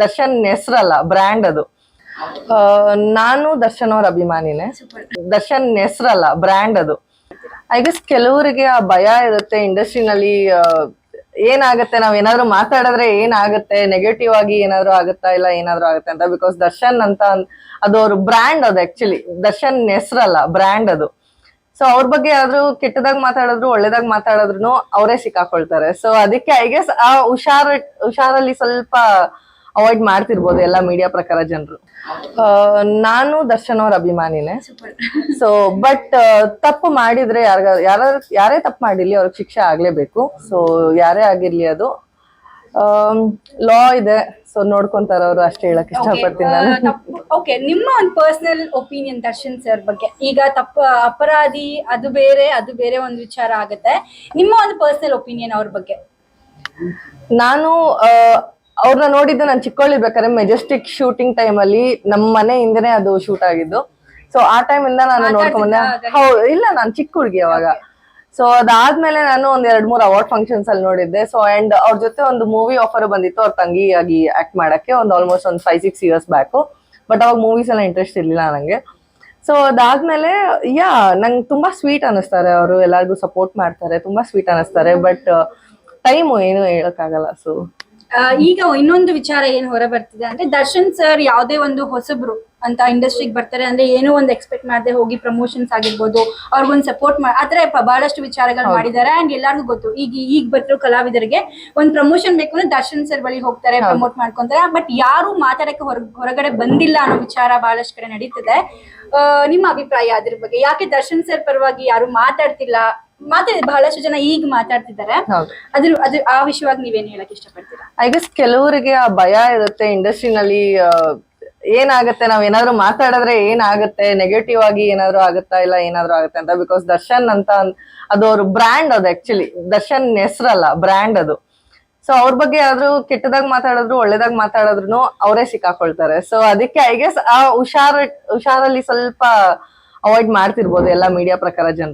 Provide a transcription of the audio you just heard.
ದರ್ಶನ್ ಹೆಸ್ರಲ್ಲ ಬ್ರ್ಯಾಂಡ್ ಅದು. ನಾನು ದರ್ಶನ್ ಅವ್ರ ಅಭಿಮಾನಿನೇ ದರ್ಶನ್ ಹೆಸ್ರಲ್ಲ ಬ್ರ್ಯಾಂಡ್ ಅದು. ಐ ಗೆಸ್ ಕೆಲವರಿಗೆ ಆ ಭಯ ಇರುತ್ತೆ ಇಂಡಸ್ಟ್ರಿನಲ್ಲಿ ಏನಾಗುತ್ತೆ ನಾವು ಏನಾದ್ರು ಮಾತಾಡಿದ್ರೆ ಏನಾಗುತ್ತೆ ನೆಗೆಟಿವ್ ಆಗಿ ಏನಾದ್ರು ಆಗುತ್ತಾ ಇಲ್ಲ ಏನಾದ್ರು ಆಗುತ್ತೆ ಅಂತ. ಬಿಕಾಸ್ ದರ್ಶನ್ ಅಂತ ಅದು ಅವ್ರ ಬ್ರ್ಯಾಂಡ್ ಅದು ಆಕ್ಚುಲಿ ದರ್ಶನ್ ಹೆಸ್ರಲ್ಲ ಬ್ರ್ಯಾಂಡ್ ಅದು. ಸೊ ಅವ್ರ ಬಗ್ಗೆ ಯಾರಾದ್ರೂ ಕೆಟ್ಟದಾಗ ಮಾತಾಡಿದ್ರು ಒಳ್ಳೇದಾಗ ಮಾತಾಡಿದ್ರು ಅವರೇ ಸಿಕ್ಕಾಕೊಳ್ತಾರೆ. ಸೊ ಅದಕ್ಕೆ ಐ ಗೆಸ್ ಆ ಹುಷಾರ್ ಹುಷಾರಲ್ಲಿ ಸ್ವಲ್ಪ ಅವಾಯ್ಡ್ ಮಾಡ್ತಿರ್ಬೋದು ಎಲ್ಲ ಮೀಡಿಯಾ ಪ್ರಕಾರ ಜನರು. ನಾನು ದರ್ಶನ್ ಅವ್ರ ಅಭಿಮಾನಿನೇ. ಸೊ ಬಟ್ ತಪ್ಪು ಮಾಡಿದ್ರೆ ಯಾರ ಯಾರ ಯಾರೇ ತಪ್ಪು ಮಾಡಿರ್ಲಿ ಅವ್ರಿಗೆ ಶಿಕ್ಷೆ ಆಗ್ಲೇಬೇಕು. ಸೊ ಯಾರೇ ಆಗಿರ್ಲಿ ಅದು. ಲಾ ಇದೆ. ಸೊ ನೋಡ್ಕೊಂತಾರ ಅವರು ಅಷ್ಟೇ ಹೇಳಕ್ ಇಷ್ಟಪಡ್ತೀನಿ ನಾನು. ಓಕೆ ನಿಮ್ಮ ಒಂದು ಪರ್ಸನಲ್ ಒಪಿನಿಯನ್ ದರ್ಶನ್ ಸರ್ ಬಗ್ಗೆ. ಈಗ ತಪ್ಪ ಅಪರಾಧಿ ಅದು ಬೇರೆ ಅದು ಬೇರೆ ಒಂದು ವಿಚಾರ ಆಗುತ್ತೆ. ನಿಮ್ಮ ಒಂದು ಪರ್ಸನಲ್ ಒಪಿನಿಯನ್ ಅವ್ರ ಬಗ್ಗೆ. ನಾನು ಅವ್ರನ್ನ ನೋಡಿದ್ದು ನಾನು ಚಿಕ್ಕವಳಿರ್ಬೇಕಾದ್ರೆ ಮೆಜೆಸ್ಟಿಕ್ ಶೂಟಿಂಗ್ ಟೈಮ್ ಅಲ್ಲಿ ನಮ್ಮ ಮನೆ ಹಿಂದೆನೆ ಅದು ಶೂಟ್ ಆಗಿದ್ದು. ಸೊ ಆ ಟೈಮ್ ಇಂದ ನಾನು ನೋಡ್ಕೊಂಡ್ ಹೌದು ಇಲ್ಲ ನಾನು ಚಿಕ್ಕ ಹುಡುಗಿ ಅವಾಗ. ಸೊ ಅದಾದ್ಮೇಲೆ ನಾನು ಒಂದ್ ಎರಡ್ ಮೂರ್ ಅವಾರ್ಡ್ ಫಂಕ್ಷನ್ಸ್ ಅಲ್ಲಿ ನೋಡಿದ್ದೆ. ಸೊ ಅಂಡ್ ಅವ್ರ ಜೊತೆ ಒಂದು ಮೂವಿ ಆಫರ್ ಬಂದಿತ್ತು ಅವ್ರ ತಂಗಿಯಾಗಿ ಆಕ್ಟ್ ಮಾಡಕ್ಕೆ ಒಂದು ಆಲ್ಮೋಸ್ಟ್ ಒಂದು five six years back but ಅವಾಗ ಮೂವೀಸ್ ಎಲ್ಲ ಇಂಟ್ರೆಸ್ಟ್ ಇರ್ಲಿಲ್ಲ ನಂಗೆ. ಸೊ ಅದಾದ್ಮೇಲೆ ಯಾ ನಂಗೆ ತುಂಬಾ ಸ್ವೀಟ್ ಅನಿಸ್ತಾರೆ ಅವರು ಎಲ್ಲರಿಗೂ ಸಪೋರ್ಟ್ ಮಾಡ್ತಾರೆ ತುಂಬಾ ಸ್ವೀಟ್ ಅನಿಸ್ತಾರೆ ಬಟ್ ಟೈಮು ಏನು ಹೇಳಕ್ಕಾಗಲ್ಲ ಸೊ ಈಗ ಇನ್ನೊಂದು ವಿಚಾರ ಏನ್ ಹೊರ ಬರ್ತಿದೆ ಅಂದ್ರೆ ದರ್ಶನ್ ಸರ್ ಯಾವುದೇ ಒಂದು ಹೊಸಬ್ರು ಅಂತ ಇಂಡಸ್ಟ್ರಿಗೆ ಬರ್ತಾರೆ ಅಂದ್ರೆ ಏನೋ ಒಂದು ಎಕ್ಸ್ಪೆಕ್ಟ್ ಮಾಡದೆ ಹೋಗಿ ಪ್ರಮೋಷನ್ಸ್ ಆಗಿರ್ಬೋದು ಅವ್ರಿಗೊಂದು ಸಪೋರ್ಟ್ ಮಾಡಿ ಆತರ ಬಹಳಷ್ಟು ವಿಚಾರಗಳು ಮಾಡಿದ್ದಾರೆ ಅಂಡ್ ಎಲ್ಲರಿಗೂ ಗೊತ್ತು. ಈಗ ಈಗ ಬರ್ತಿರೋ ಕಲಾವಿದರಿಗೆ ಒಂದು ಪ್ರಮೋಷನ್ ಬೇಕು ಅಂದ್ರೆ ದರ್ಶನ್ ಸರ್ ಬಳಿ ಹೋಗ್ತಾರೆ ಪ್ರಮೋಟ್ ಮಾಡ್ಕೊಂತಾರೆ ಬಟ್ ಯಾರು ಮಾತಾಡಕ್ಕೆ ಹೊರ ಹೊರಗಡೆ ಬಂದಿಲ್ಲ ಅನ್ನೋ ವಿಚಾರ ಬಹಳಷ್ಟು ಕಡೆ ನಡೀತದೆ. ನಿಮ್ಮ ಅಭಿಪ್ರಾಯ ಅದ್ರ ಬಗ್ಗೆ. ಯಾಕೆ ದರ್ಶನ್ ಸರ್ ಪರವಾಗಿ ಯಾರು ಮಾತಾಡ್ತಿಲ್ಲ? ಮಾತಾಡಿ ಬಹಳಷ್ಟು ಜನ ಈಗ ಮಾತಾಡ್ತಿದ್ದಾರೆ. ಅದ್ರ ಅದ್ರ ಆ ವಿಷಯವಾಗಿ ನೀವೇನ್ ಹೇಳಕ್ ಇಷ್ಟಪಡ್ತೀರಾ? ಐ ಗೆಸ್ ಕೆಲವರಿಗೆ ಆ ಭಯ ಇರುತ್ತೆ ಇಂಡಸ್ಟ್ರಿನಲ್ಲಿ ಏನಾಗುತ್ತೆ ನಾವ್ ಏನಾದ್ರು ಮಾತಾಡಿದ್ರೆ ಏನಾಗುತ್ತೆ ನೆಗೆಟಿವ್ ಆಗಿ ಏನಾದ್ರು ಆಗುತ್ತಾ ಇಲ್ಲ ಏನಾದ್ರು ಆಗುತ್ತೆ ಅಂತ. ಬಿಕಾಸ್ ದರ್ಶನ್ ಅಂತ ಅದು ಅವ್ರ ಬ್ರ್ಯಾಂಡ್ ಅದು ಆಕ್ಚುಲಿ ದರ್ಶನ್ ಹೆಸರಲ್ಲ ಬ್ರ್ಯಾಂಡ್ ಅದು. ಸೊ ಅವ್ರ ಬಗ್ಗೆ ಯಾರಾದ್ರೂ ಕೆಟ್ಟದಾಗ ಮಾತಾಡಿದ್ರು ಒಳ್ಳೇದಾಗ ಮಾತಾಡಿದ್ರು ಅವರೇ ಸಿಕ್ಕಾಕೊಳ್ತಾರೆ. ಸೊ ಅದಕ್ಕೆ ಐ ಗೆಸ್ ಆ ಹುಷಾರ್, ಹುಷಾರಲ್ಲಿ ಸ್ವಲ್ಪ ಅವಾಯ್ಡ್ ಮಾಡ್ತಿರ್ಬೋದು ಎಲ್ಲ ಮೀಡಿಯಾ ಪ್ರಕಾರ ಜನರು.